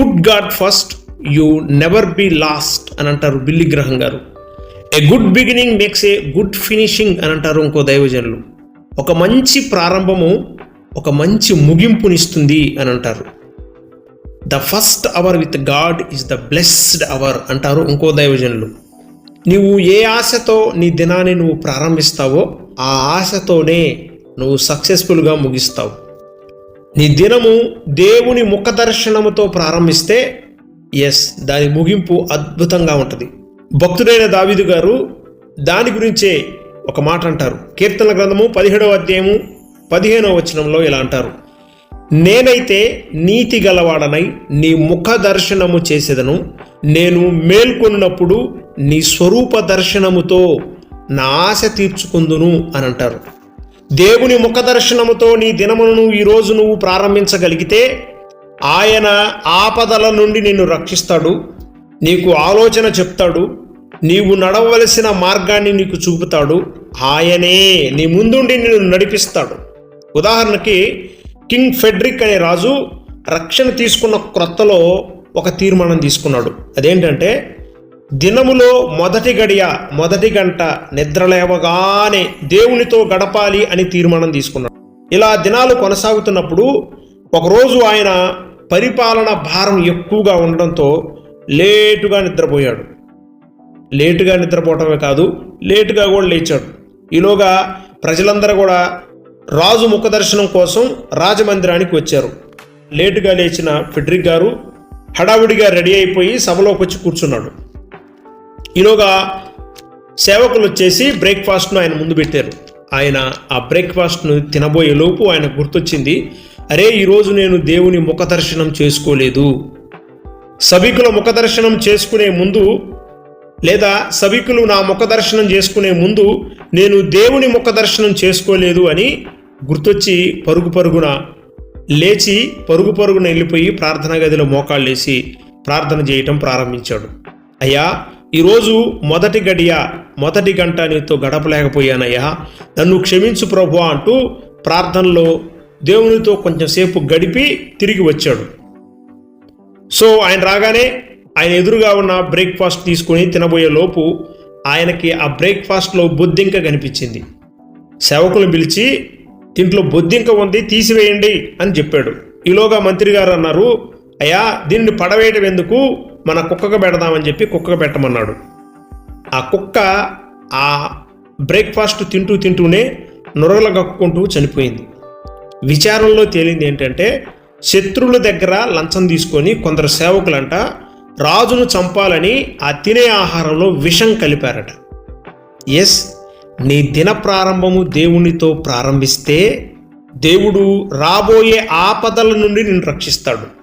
Put God first you never be last అని అంటారు Billy Graham గారు. A good beginning makes a good finishing అని అంటారు ఇంకో దైవజనులు. ఒక మంచి ప్రారంభము ఒక మంచి ముగింపునిస్తుంది అని అంటారు. The first hour with God is the blessed hour అంటారు ఇంకో దైవజనులు. నీవు ఏ ఆశతో నీ దినాన్ని నువ్వు ప్రారంభిస్తావో ఆ ఆశతోనే నువ్వు సక్సెస్ఫుల్గా ముగిస్తావు. నీ దినము దేవుని ముఖ దర్శనముతో ప్రారంభిస్తే ఎస్ దాని ముగింపు అద్భుతంగా ఉంటుంది. భక్తుడైన దావిదు గారు దాని గురించే ఒక మాట అంటారు. కీర్తన గ్రంథము పదిహేడవ అధ్యాయము పదిహేనవ వచనంలో ఇలా అంటారు. నేనైతే నీతి గలవాడనై నీ ముఖ దర్శనము చేసేదను. నేను మేల్కొన్నప్పుడు నీ స్వరూప దర్శనముతో నా ఆశ తీర్చుకుందును అని అంటారు. దేవుని ముఖదర్శనముతో నీ దినమును ఈరోజు నువ్వు ప్రారంభించగలిగితే ఆయన ఆపదల నుండి నిన్ను రక్షిస్తాడు నీకు ఆలోచన చెప్తాడు నీవు నడవలసిన మార్గాన్ని నీకు చూపుతాడు ఆయనే నీ ముందుండి నిన్ను నడిపిస్తాడు. ఉదాహరణకి కింగ్ ఫెడ్రిక్ అనే రాజు రక్షణ తీసుకున్న క్రొత్తలో ఒక తీర్మానం తీసుకున్నాడు. అదేంటంటే దినములో మొదటి గడియ మొదటి గంట నిద్రలేవగానే దేవునితో గడపాలి అని తీర్మానం తీసుకున్నాడు. ఇలా దినాలు కొనసాగుతున్నప్పుడు ఒకరోజు ఆయన పరిపాలన భారం ఎక్కువగా ఉండడంతో లేటుగా నిద్రపోయాడు. లేటుగా నిద్రపోవటమే కాదు లేటుగా కూడా లేచాడు. ఈలోగా ప్రజలందరూ కూడా రాజు ముఖ దర్శనం కోసం రాజమందిరానికి వచ్చారు. లేటుగా లేచిన ఫెడ్రిక్ గారు హడావుడిగా రెడీ అయిపోయి సభలోకి వచ్చి కూర్చున్నాడు. ఈలోగా సేవకులు వచ్చేసి బ్రేక్ఫాస్ట్ను ఆయన ముందు పెట్టారు. ఆయన ఆ బ్రేక్ఫాస్ట్ను తినబోయే లోపు ఆయన గుర్తొచ్చింది అరే ఈరోజు నేను దేవుని ముఖ దర్శనం చేసుకోలేదు. సభికుల ముఖ దర్శనం చేసుకునే ముందు లేదా సభికులు నా ముఖ దర్శనం చేసుకునే ముందు నేను దేవుని ముఖ దర్శనం చేసుకోలేదు అని గుర్తొచ్చి పరుగు పరుగున లేచి పరుగు పరుగున వెళ్ళిపోయి ప్రార్థనా గదిలో మోకాళ్ళేసి ప్రార్థన చేయటం ప్రారంభించాడు. అయ్యా ఈరోజు మొదటి గడియ మొదటి గంట నీతో గడపలేకపోయానయ్యా. నన్ను క్షమించు ప్రభు అంటూ ప్రార్థనలో దేవునితో కొంచెంసేపు గడిపి తిరిగి వచ్చాడు. సో ఆయన రాగానే ఆయన ఎదురుగా ఉన్న బ్రేక్ఫాస్ట్ తీసుకొని తినబోయే లోపు ఆయనకి ఆ బ్రేక్ఫాస్ట్లో బొద్దింక కనిపించింది. సేవకులు పిలిచి దీంట్లో బొద్దింక ఉంది తీసివేయండి అని చెప్పాడు. ఈలోగా మంత్రి గారు అన్నారు అయ్యా దీన్ని పడవేయటం ఎందుకు? మన కుక్కకు పెడదామని చెప్పి కుక్కకు పెట్టమన్నాడు. ఆ కుక్క ఆ బ్రేక్ఫాస్ట్ తింటూ తింటూనే నొరగల కక్కుంటూ చనిపోయింది. విచారంలో తేలింది ఏంటంటే శత్రువుల దగ్గర లంచం తీసుకొని కొందరు సేవకులంట రాజును చంపాలని ఆ తినే ఆహారంలో విషం కలిపారట. ఎస్ నీ దిన ప్రారంభము దేవునితో ప్రారంభిస్తే దేవుడు రాబోయే ఆపదల నుండి నిన్ను రక్షిస్తాడు.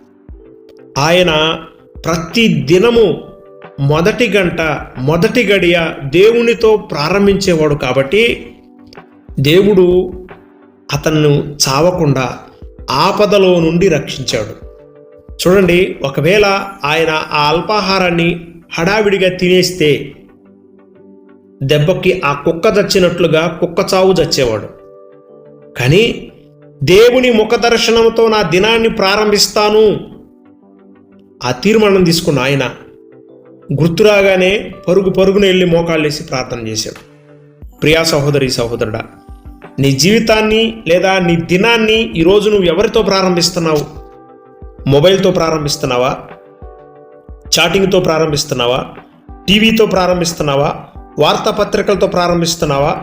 ఆయన ప్రతి దినము మొదటి గంట మొదటి గడియ దేవునితో ప్రారంభించేవాడు కాబట్టి దేవుడు అతన్ను చావకుండా ఆపదలో నుండి రక్షించాడు. చూడండి ఒకవేళ ఆయన ఆ అల్పాహారాన్ని హడావిడిగా తినేస్తే దెబ్బకి ఆ కుక్క చచ్చినట్లుగా కుక్క చావు చచ్చేవాడు. కానీ దేవుని ముఖ దర్శనంతో నా దినాన్ని ప్రారంభిస్తాను ఆ తీర్మానం తీసుకున్న ఆయన గుర్తురాగానే పరుగు పరుగున వెళ్ళి మోకాళ్ళేసి ప్రార్థన చేశాడు. ప్రియా సహోదరి సహోదరుడా నీ జీవితాన్ని లేదా నీ దినాన్ని ఈరోజు నువ్వు ఎవరితో ప్రారంభిస్తున్నావు? మొబైల్తో ప్రారంభిస్తున్నావా? చాటింగ్తో ప్రారంభిస్తున్నావా? టీవీతో ప్రారంభిస్తున్నావా? వార్తాపత్రికలతో ప్రారంభిస్తున్నావా?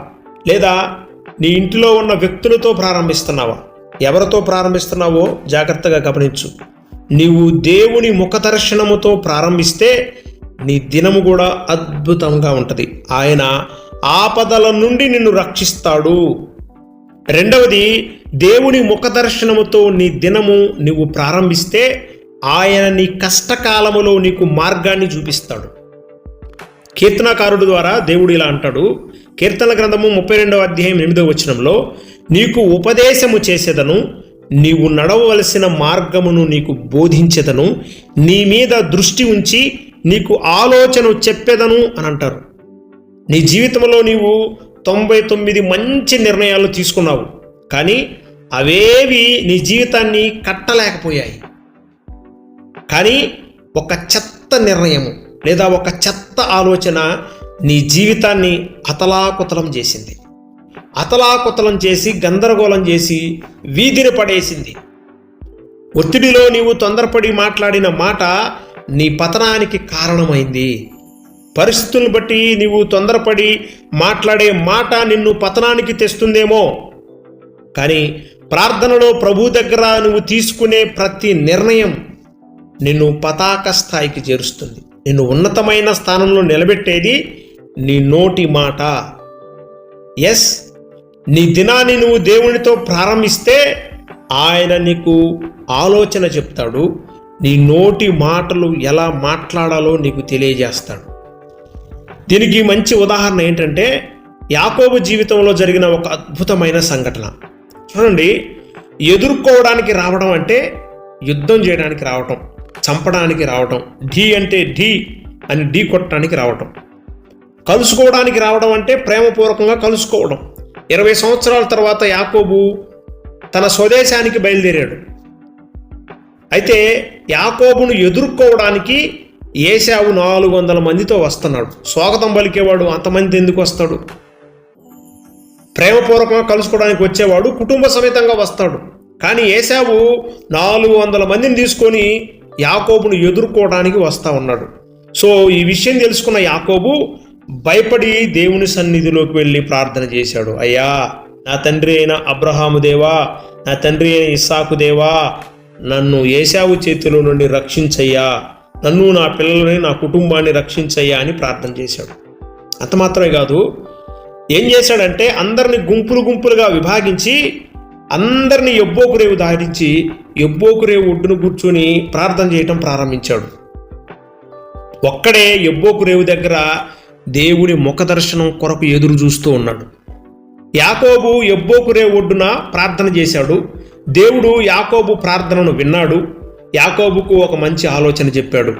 లేదా నీ ఇంటిలో ఉన్న వ్యక్తులతో ప్రారంభిస్తున్నావా? ఎవరితో ప్రారంభిస్తున్నావో జాగ్రత్తగా గమనించు. నీవు దేవుని ముఖ దర్శనముతో ప్రారంభిస్తే నీ దినము కూడా అద్భుతంగా ఉంటుంది. ఆయన ఆపదల నుండి నిన్ను రక్షిస్తాడు. రెండవది దేవుని ముఖ దర్శనముతో నీ దినము నువ్వు ప్రారంభిస్తే ఆయన నీ కష్టకాలములో నీకు మార్గాన్ని చూపిస్తాడు. కీర్తనకారుడు ద్వారా దేవుడు ఇలా అంటాడు. కీర్తన గ్రంథము ముప్పై రెండవ అధ్యాయం ఎనిమిదవ వచనంలో నీకు ఉపదేశము చేసేదను నీవు నడవవలసిన మార్గమును నీకు బోధించేదను నీ మీద దృష్టి ఉంచి నీకు ఆలోచన చెప్పేదను అని అంటారు. నీ జీవితంలో నీవు తొంభై తొమ్మిది మంచి నిర్ణయాలు తీసుకున్నావు కానీ అవేవి నీ జీవితాన్ని కట్టలేకపోయాయి. కానీ ఒక చెత్త నిర్ణయము లేదా ఒక చెత్త ఆలోచన నీ జీవితాన్ని అతలాకుతలం చేసింది. అతలాకుతలం చేసి గందరగోళం చేసి వీధిని పడేసింది. ఒత్తిడిలో నీవు తొందరపడి మాట్లాడిన మాట నీ పతనానికి కారణమైంది. పరిస్థితులను బట్టి నీవు తొందరపడి మాట్లాడే మాట నిన్ను పతనానికి తెస్తుందేమో. కానీ ప్రార్థనలో ప్రభు దగ్గర నువ్వు తీసుకునే ప్రతి నిర్ణయం నిన్ను పతాక స్థాయికి చేరుస్తుంది. నిన్ను ఉన్నతమైన స్థానంలో నిలబెట్టేది నీ నోటి మాట. ఎస్ నీ దినాన్ని నువ్వు దేవునితో ప్రారంభిస్తే ఆయన నీకు ఆలోచన చెప్తాడు. నీ నోటి మాటలు ఎలా మాట్లాడాలో నీకు తెలియజేస్తాడు. దీనికి మంచి ఉదాహరణ ఏంటంటే యాకోబు జీవితంలో జరిగిన ఒక అద్భుతమైన సంఘటన. చూడండి ఎదుర్కోవడానికి రావడం అంటే యుద్ధం చేయడానికి రావటం చంపడానికి రావటం ఢీ అంటే ఢీ అని ఢీ కొట్టడానికి రావటం. కలుసుకోవడానికి రావడం అంటే ప్రేమపూర్వకంగా కలుసుకోవడం. ఇరవై సంవత్సరాల తర్వాత యాకోబు తన స్వదేశానికి బయలుదేరాడు. అయితే యాకోబును ఎదుర్కోవడానికి ఏశావు నాలుగు వందల మందితో వస్తున్నాడు. స్వాగతం పలికేవాడు అంతమంది ఎందుకు వస్తాడు? ప్రేమపూర్వకంగా కలుసుకోవడానికి వచ్చేవాడు కుటుంబ సమేతంగా వస్తాడు. కానీ ఏశావు నాలుగు వందల మందిని తీసుకొని యాకోబును ఎదుర్కోవడానికి వస్తూ ఉన్నాడు. సో ఈ విషయం తెలుసుకున్న యాకోబు భయపడి దేవుని సన్నిధిలోకి వెళ్ళి ప్రార్థన చేశాడు. అయ్యా నా తండ్రి అయిన అబ్రహాము దేవా నా తండ్రి అయిన ఇస్సాకు దేవా నన్ను ఏశావు చేతిలో నుండి రక్షించయ్యా. నన్ను నా పిల్లలని నా కుటుంబాన్ని రక్షించయ్యా అని ప్రార్థన చేశాడు. అంత మాత్రమే కాదు ఏం చేశాడంటే అందరిని గుంపులు గుంపులుగా విభాగించి అందరిని ఎబ్బోకురేవు దాటించి ఎబ్బోకురేవు ఒడ్డును కూర్చొని ప్రార్థన చేయటం ప్రారంభించాడు. ఒక్కడే ఎబ్బోకురేవు దగ్గర దేవుని ముఖ దర్శనం కొరకు ఎదురు చూస్తూ ఉన్నాడు. యాకోబు ఎబ్బోకురే ఒడ్డున ప్రార్థన చేశాడు. దేవుడు యాకోబు ప్రార్థనను విన్నాడు. యాకోబుకు ఒక మంచి ఆలోచన చెప్పాడు.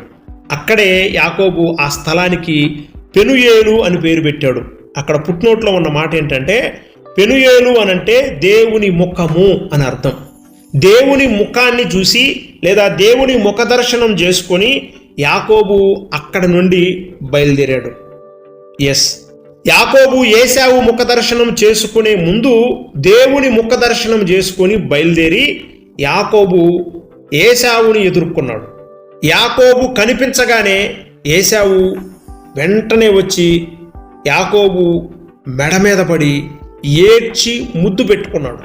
అక్కడే యాకోబు ఆ స్థలానికి పెనుయేలు అని పేరు పెట్టాడు. అక్కడ పుట్నోట్లో ఉన్న మాట ఏంటంటే పెనుయేలు అనంటే దేవుని ముఖము అని అర్థం. దేవుని ముఖాన్ని చూసి లేదా దేవుని ముఖ దర్శనం చేసుకొని యాకోబు అక్కడ నుండి బయలుదేరాడు. ఎస్ యాకోబు ఏశావు ముఖ దర్శనం చేసుకునే ముందు దేవుని ముఖ దర్శనం చేసుకొని బయలుదేరి యాకోబు ఏశావుని ఎదుర్కొన్నాడు. యాకోబు కనిపించగానే ఏశావు వెంటనే వచ్చి యాకోబు మెడ మీద పడి ఏడ్చి ముద్దు పెట్టుకున్నాడు.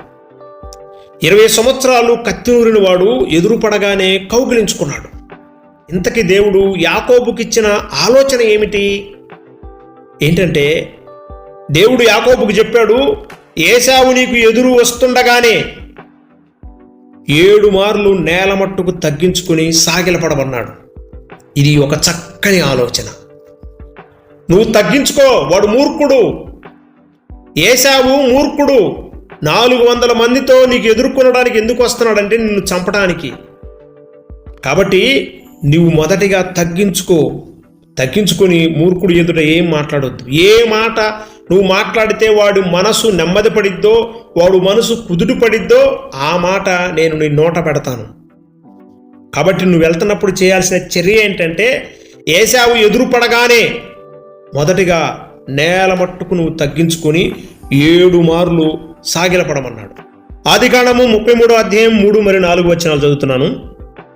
ఇరవై సంవత్సరాలు కత్తినూరిన వాడు ఎదురుపడగానే కౌగిలించుకున్నాడు. ఇంతకీ దేవుడు యాకోబుకిచ్చిన ఆలోచన ఏమిటి? ఏంటంటే దేవుడు యాకోబుకు చెప్పాడు ఏశావు నీకు ఎదురు వస్తుండగానే ఏడు మార్లు నేల మట్టుకు తగ్గించుకుని సాగిలపడమన్నాడు. ఇది ఒక చక్కని ఆలోచన. నువ్వు తగ్గించుకో వాడు మూర్ఖుడు. ఏశావు మూర్ఖుడు. నాలుగు వందల మందితో నీకు ఎదుర్కొనడానికి ఎందుకు వస్తున్నాడంటే నిన్ను చంపడానికి. కాబట్టి నువ్వు మొదటిగా తగ్గించుకో. తగ్గించుకొని మూర్ఖుడు ఎదుట ఏం మాట్లాడొద్దు? ఏ మాట నువ్వు మాట్లాడితే వాడు మనసు నెమ్మది పడిద్దో వాడు మనసు కుదుడు పడిద్దో ఆ మాట నేను నీ నోట పెడతాను. కాబట్టి నువ్వు వెళ్తున్నప్పుడు చేయాల్సిన చర్య ఏంటంటే ఏసావు ఎదురు పడగానే మొదటిగా నేల మట్టుకు నువ్వు తగ్గించుకొని ఏడు మార్లు సాగిలపడమన్నాడు. ఆదికాండము ముప్పై మూడో అధ్యాయం మూడు మరి నాలుగు వచనాలు చదువుతున్నాను.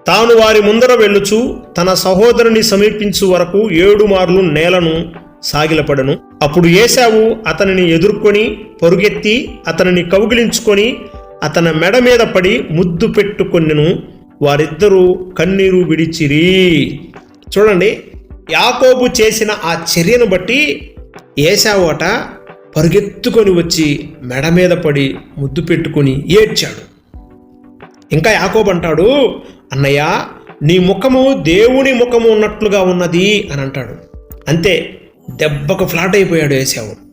తాను వారి ముందర వెళ్ళుచు తన సహోదరుని సమీపించు వరకు ఏడు మార్లు నేలను సాగిలపడను. అప్పుడు ఏశావు అతనిని ఎదుర్కొని పరుగెత్తి అతనిని కౌగిలించుకొని అతని మెడ మీద పడి ముద్దు పెట్టుకొనిను వారిద్దరూ కన్నీరు విడిచిరి. చూడండి యాకోబు చేసిన ఆ చర్యను బట్టి ఏశావు అట పరుగెత్తుకొని వచ్చి మెడ మీద పడి ముద్దు పెట్టుకొని ఏడ్చాడు. ఇంకా యాకోబు అంటాడు అన్నయ్య నీ ముఖము దేవుని ముఖము ఉన్నట్లుగా ఉన్నది అని అంటాడు. అంతే దెబ్బకు ఫ్లాట్ అయిపోయాడు వేసావు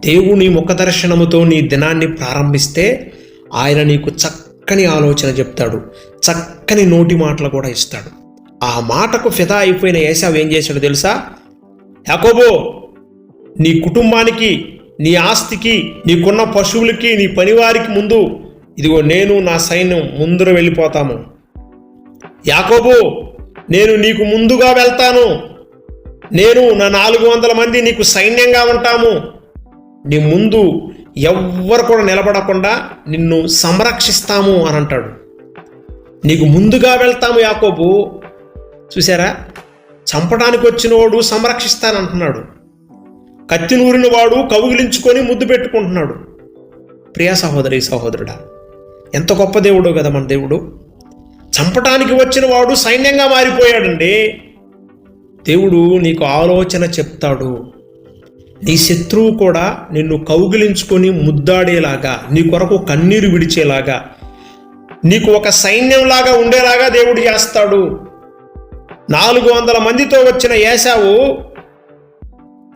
దేవుని ముఖ దర్శనముతో నీ దినాన్ని ప్రారంభిస్తే ఆయన నీకు చక్కని ఆలోచన చెప్తాడు. చక్కని నోటి మాటలు కూడా ఇస్తాడు. ఆ మాటకు ఫిదా అయిపోయిన ఏసావు ఏం చేశాడు తెలుసా? యాకోబో నీ కుటుంబానికి నీ ఆస్తికి నీకున్న పశువులకి నీ పనివారికి ముందు ఇదిగో నేను నా సైన్యం ముందర వెళ్ళిపోతాము. యాకోబు నేను నీకు ముందుగా వెళ్తాను. నేను నా నాలుగు వందల మంది నీకు సైన్యంగా ఉంటాము. నీ ముందు ఎవ్వరు కూడా నిలబడకుండా నిన్ను సంరక్షిస్తాము అని అంటాడు. నీకు ముందుగా వెళ్తాము యాకోబు. చూసారా? చంపడానికి వచ్చినవాడు సంరక్షిస్తానంటున్నాడు. కత్తి నూరిన వాడు కౌగిలించుకొని ముద్దు పెట్టుకుంటున్నాడు. ప్రియా సహోదరి సహోదరుడా ఎంత గొప్ప దేవుడో కదా మన దేవుడు. చంపటానికి వచ్చిన వాడు సైన్యంగా మారిపోయాడండి. దేవుడు నీకు ఆలోచన చెప్తాడు. నీ శత్రువు కూడా నిన్ను కౌగిలించుకొని ముద్దాడేలాగా నీ కొరకు కన్నీరు విడిచేలాగా నీకు ఒక సైన్యంలాగా ఉండేలాగా దేవుడు చేస్తాడు. నాలుగు వందల మందితో వచ్చిన ఏసావు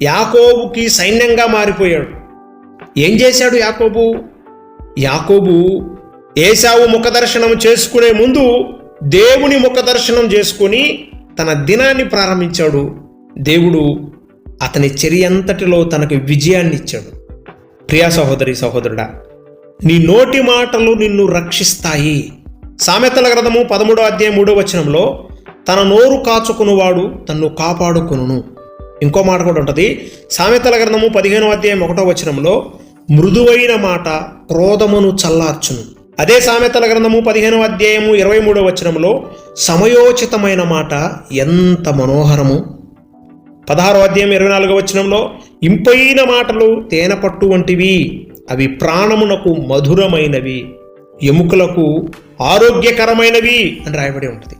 యాకోబుకి సైన్యంగా మారిపోయాడు. ఏం చేశాడు యాకోబు? యాకోబు ఏసావు ముఖదర్శనం చేసుకునే ముందు దేవుని ముఖదర్శనం చేసుకుని తన దినాన్ని ప్రారంభించాడు. దేవుడు అతని చర్య అంతటిలో తనకు విజయాన్ని ఇచ్చాడు. ప్రియా సహోదరి సహోదరుడా నీ నోటి మాటలు నిన్ను రక్షిస్తాయి. సామెతల గ్రంథము పదమూడో అధ్యాయం మూడో వచనంలో తన నోరు కాచుకునివాడు తన్ను కాపాడుకును ఇంకో మాట కూడా ఉంటుంది. సామెతల గ్రంథము పదిహేనో అధ్యాయం ఒకటో వచనంలో మృదువైన మాట క్రోధమును చల్లార్చును. అదే సామెతల గ్రంథము పదిహేనవ అధ్యాయము ఇరవై మూడవ వచనంలో సమయోచితమైన మాట ఎంత మనోహరము. పదహారో అధ్యాయం ఇరవై నాలుగవ వచనంలో ఇంపైన మాటలు తేనె పట్టు వంటివి అవి ప్రాణమునకు మధురమైనవి ఎముకలకు ఆరోగ్యకరమైనవి అని రాయబడి ఉంటుంది.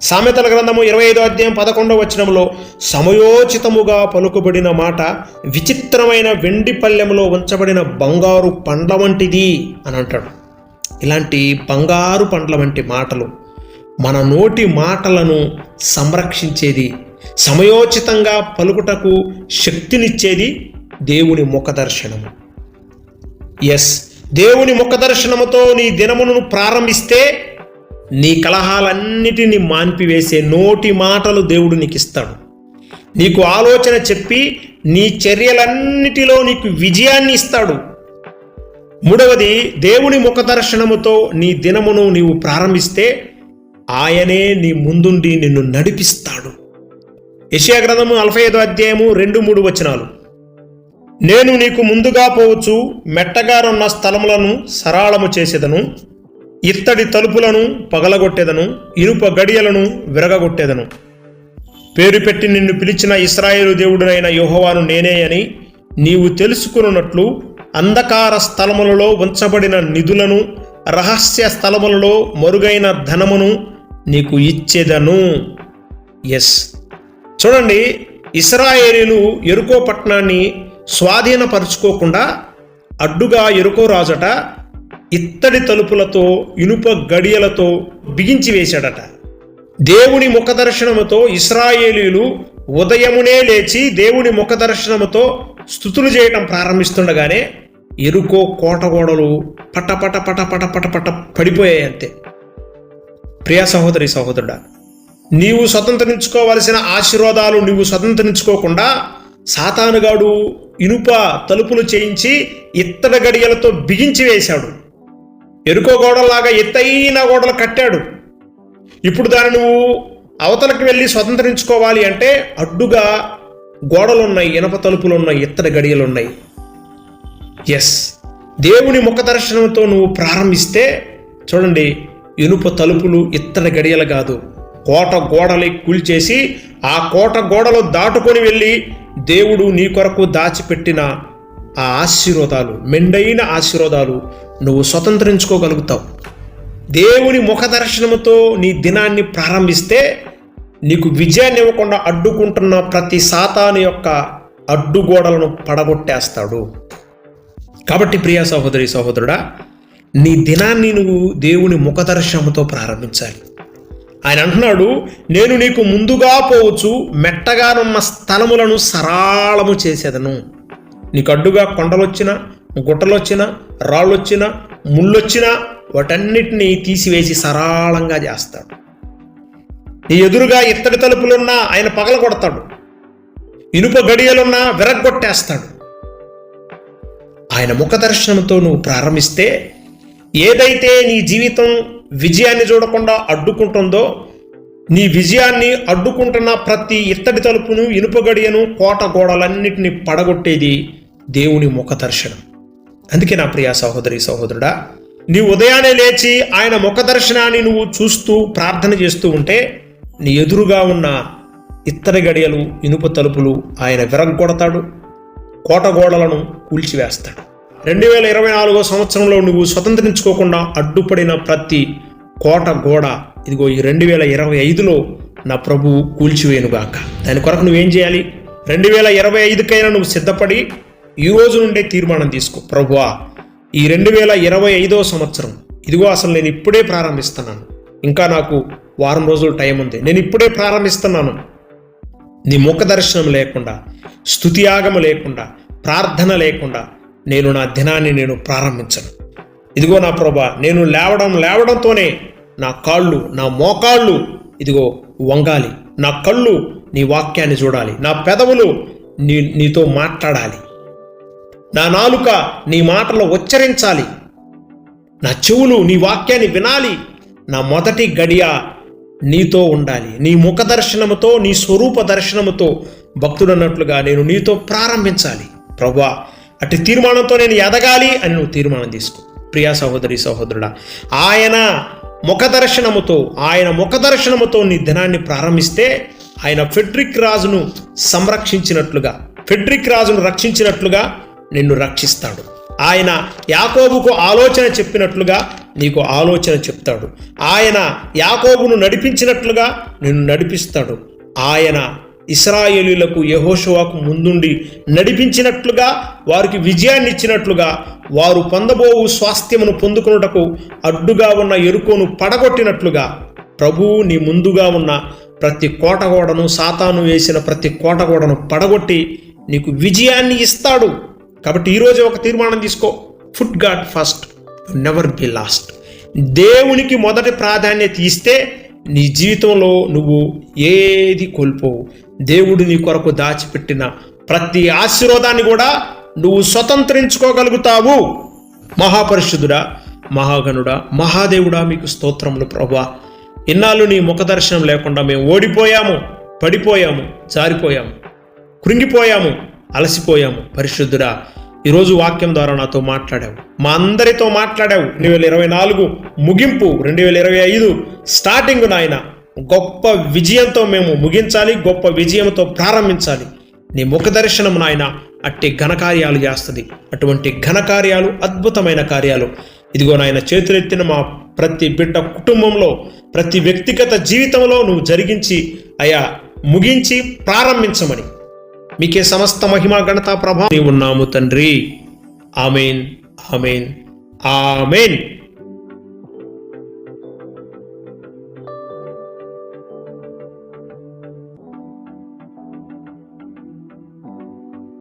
సామెతల గ్రంథము ఇరవై ఐదో అధ్యాయం పదకొండవ వచనంలో సమయోచితముగా పలుకుబడిన మాట విచిత్రమైన వెండి పల్లెములో ఉంచబడిన బంగారు పండ్ల వంటిది అని అంటాడు. ఇలాంటి బంగారు పండ్ల వంటి మాటలు మన నోటి మాటలను సంరక్షించేది సమయోచితంగా పలుకుటకు శక్తినిచ్చేది దేవుని ముఖదర్శనము ఎస్ దేవుని ముఖ దర్శనముతో నీ దినమును ప్రారంభిస్తే నీ కలహాలన్నిటినీ మాన్పివేసే నోటి మాటలు దేవుడు నీకు ఇస్తాడు నీకు ఆలోచన చెప్పి నీ చర్యలన్నిటిలో నీకు విజయాన్ని ఇస్తాడు. మూడవది దేవుని ముఖ దర్శనముతో నీ దినమును నీవు ప్రారంభిస్తే ఆయనే నీ ముందుండి నిన్ను నడిపిస్తాడు. యెషయా గ్రంథము నలభై ఐదో అధ్యాయము రెండు మూడు వచనాలు. నేను నీకు ముందుగా పోవచ్చు మెట్టగారున్న స్థలములను సరాళము చేసేదను ఇత్తడి తలుపులను పగలగొట్టేదను ఇనుప గడియలను విరగగొట్టేదను. పేరు పెట్టి నిన్ను పిలిచిన ఇస్రాయేలు దేవుడునైన యోహవాను నేనే అని నీవు తెలుసుకున్నట్లు అంధకార స్థలములలో ఉంచబడిన నిధులను రహస్య స్థలములలో మరుగైన ధనమును నీకు ఇచ్చేదను. ఎస్ చూడండి ఇస్రాయేలీలు ఎరుకో పట్టణాన్ని స్వాధీనపరుచుకోకుండా అడ్డుగా ఎరుకో రాజట ఇత్తడి తలుపులతో ఇనుప గడియలతో బిగించి వేశాడట. దేవుని ముఖదర్శనముతో ఇస్రాయేలీలు ఉదయమునే లేచి దేవుని ముఖదర్శనముతో స్థుతులు చేయటం ప్రారంభిస్తుండగానే ఎరుకో కోటగోడలు పట పట పట పట పట పట పడిపోయాయి అంతే. ప్రియా సహోదరి సహోదరుడా నీవు స్వతంత్రించుకోవలసిన ఆశీర్వాదాలు నీవు స్వతంత్రించుకోకుండా సాతానుగాడు ఇనుప తలుపులు చేయించి ఇత్తడి గడియలతో బిగించి వేశాడు. ఎరుకో గోడలాగా ఎత్తైన గోడలు కట్టాడు. ఇప్పుడు దాన్ని నువ్వు అవతలకి వెళ్ళి స్వతంత్రించుకోవాలి అంటే అడ్డుగా గోడలు ఉన్నాయి ఇనప తలుపులు ఉన్నాయి ఇత్తడి గడియలు ఉన్నాయి ఎస్ దేవుని ముఖ దర్శనంతో నువ్వు ప్రారంభిస్తే చూడండి ఇనుప తలుపులు ఇత్తడి గడియలు కాదు. కోట గోడలు కూల్చేసి ఆ కోట గోడలు దాటుకొని వెళ్ళి దేవుడు నీ కొరకు దాచిపెట్టిన ఆ ఆశీర్వాదాలు మెండైన ఆశీర్వాదాలు నువ్వు స్వతంత్రించుకోగలుగుతావు. దేవుని ముఖ దర్శనంతో నీ దినాన్ని ప్రారంభిస్తే నీకు విజయాన్ని ఇవ్వకుండా అడ్డుకుంటున్న ప్రతి సాతాను యొక్క అడ్డుగోడలను పడగొట్టేస్తాడు. కాబట్టి ప్రియా సహోదరి సహోదరుడా నీ దినాన్ని నువ్వు దేవుని ముఖదర్శనముతో ప్రారంభించాలి. ఆయన అంటున్నాడు నేను నీకు ముందుగా పోవచ్చు మెట్టగానున్న స్థలములను సరాళము చేసేదను. నీకు అడ్డుగా కొండలొచ్చినా గుట్టలొచ్చినా రాళ్ళొచ్చినా ముళ్ళొచ్చినా వాటన్నిటినీ తీసివేసి సరాళంగా చేస్తాడు. నీ ఎదురుగా ఇత్తడి తలుపులున్నా ఆయన పగల కొడతాడు ఇనుప గడియలున్నా విరగ్గొట్టేస్తాడు. ఆయన ముఖ దర్శనంతో నువ్వు ప్రారంభిస్తే ఏదైతే నీ జీవితం విజయాన్ని చూడకుండా అడ్డుకుంటుందో నీ విజయాన్ని అడ్డుకుంటున్న ప్రతి ఇత్తడి తలుపును ఇనుప గడియను కోట గోడలన్నిటిని పడగొట్టేది దేవుని ముఖ దర్శనం. అందుకే నా ప్రియ సహోదరి సహోదరుడా నీ ఉదయాన్నే లేచి ఆయన ముఖ దర్శనాన్ని నువ్వు చూస్తూ ప్రార్థన చేస్తూ ఉంటే నీ ఎదురుగా ఉన్న ఇత్తడి గడియలు ఇనుప తలుపులు ఆయన విరగ్గొడతాడు. కోట గోడలను కూల్చివేస్తాడు. రెండు వేల ఇరవై నాలుగో సంవత్సరంలో నువ్వు స్వతంత్రించుకోకుండా అడ్డుపడిన ప్రతి కోట గోడ ఇదిగో ఈ రెండు వేల ఇరవై ఐదులో నా ప్రభువు కూల్చివేయునుగాక. దాని కొరకు నువ్వేం చేయాలి? రెండు వేల ఇరవై ఐదుకైనా నువ్వు సిద్ధపడి ఈ రోజు నుండే తీర్మానం తీసుకో. ప్రభువా ఈ రెండు వేల ఇరవై ఐదో సంవత్సరం ఇదిగో అసలు నేను ఇప్పుడే ప్రారంభిస్తున్నాను. ఇంకా నాకు వారం రోజులు టైం ఉంది నేను ఇప్పుడే ప్రారంభిస్తున్నాను. నీ ముఖ దర్శనం లేకుండా స్థుతియాగము లేకుండా ప్రార్థన లేకుండా నేను నా దినాన్ని నేను ప్రారంభించను. ఇదిగో నా ప్రభా నేను లేవడం లేవడంతోనే నా కాళ్ళు నా మోకాళ్ళు ఇదిగో వంగాలి. నా కళ్ళు నీ వాక్యాన్ని చూడాలి. నా పెదవులు నీ నీతో మాట్లాడాలి. నా నాలుక నీ మాటలు ఉచ్చరించాలి. నా చెవులు నీ వాక్యాన్ని వినాలి. నా మొదటి గడియ నీతో ఉండాలి. నీ ముఖ దర్శనముతో నీ స్వరూప దర్శనముతో భక్తుడు అన్నట్లుగా నేను నీతో ప్రారంభించాలి. ప్రభా అటు తీర్మానంతో నేను ఎదగాలి అని నువ్వు తీర్మానం తీసుకో. ప్రియా సహోదరి సహోదరుడా ఆయన ముఖదర్శనముతో ఆయన ముఖ దర్శనముతో నీ దినాన్ని ప్రారంభిస్తే ఆయన ఫెడ్రిక్ రాజును సంరక్షించినట్లుగా ఫెడ్రిక్ రాజును రక్షించినట్లుగా నిన్ను రక్షిస్తాడు. ఆయన యాకోబుకు ఆలోచన చెప్పినట్లుగా నీకు ఆలోచన చెప్తాడు. ఆయన యాకోబును నడిపించినట్లుగా నిన్ను నడిపిస్తాడు. ఆయన ఇస్రాయేలీలకు యహోషువాకు ముందుండి నడిపించినట్లుగా వారికి విజయాన్ని ఇచ్చినట్లుగా వారు పొందబోవు స్వాస్థ్యమును పొందుకున్నటకు అడ్డుగా ఉన్న ఎరుకోను పడగొట్టినట్లుగా. ప్రభువు నీ ముందుగా ఉన్న ప్రతి కోటగోడను సాతాను వేసిన ప్రతి కోటగోడను పడగొట్టి నీకు విజయాన్ని ఇస్తాడు. కాబట్టి ఈరోజు ఒక తీర్మానం తీసుకో. Put God first never be last దేవునికి మొదటి ప్రాధాన్యత ఇస్తే నీ జీవితంలో నువ్వు ఏది కోల్పోవు. దేవుడు నీ కొరకు దాచిపెట్టిన ప్రతి ఆశీర్వాదాన్ని కూడా నువ్వు స్వతంత్రించుకోగలుగుతావు. మహాపరిశుద్ధుడా మహాగణుడా మహాదేవుడా మీకు స్తోత్రములు ప్రభా ఇన్నాళ్ళు నీ ముఖ దర్శనం లేకుండా మేము ఓడిపోయాము పడిపోయాము జారిపోయాము కృంగిపోయాము అలసిపోయాము. పరిశుద్ధుడా ఈరోజు వాక్యం ద్వారా నాతో మాట్లాడావు. మా అందరితో మాట్లాడావు. రెండు వేల ఇరవై నాలుగు ముగింపు రెండు వేల ఇరవై ఐదు స్టార్టింగ్ నాయన. గొప్ప విజయంతో మేము ముగించాలి గొప్ప విజయంతో ప్రారంభించాలి. నీ ముఖ దర్శనం నాయన అట్టి ఘనకార్యాలు చేస్తుంది. అటువంటి ఘనకార్యాలు అద్భుతమైన కార్యాలు. ఇదిగో నాయన చేతులెత్తిన మా ప్రతి బిడ్డ కుటుంబంలో ప్రతి వ్యక్తిగత జీవితంలో నువ్వు జరిగించి అయా ముగించి ప్రారంభించమని. మీకే సమస్త మహిమ గణత ప్రభావం. ఉన్నాము తండ్రి. Amen amen amen.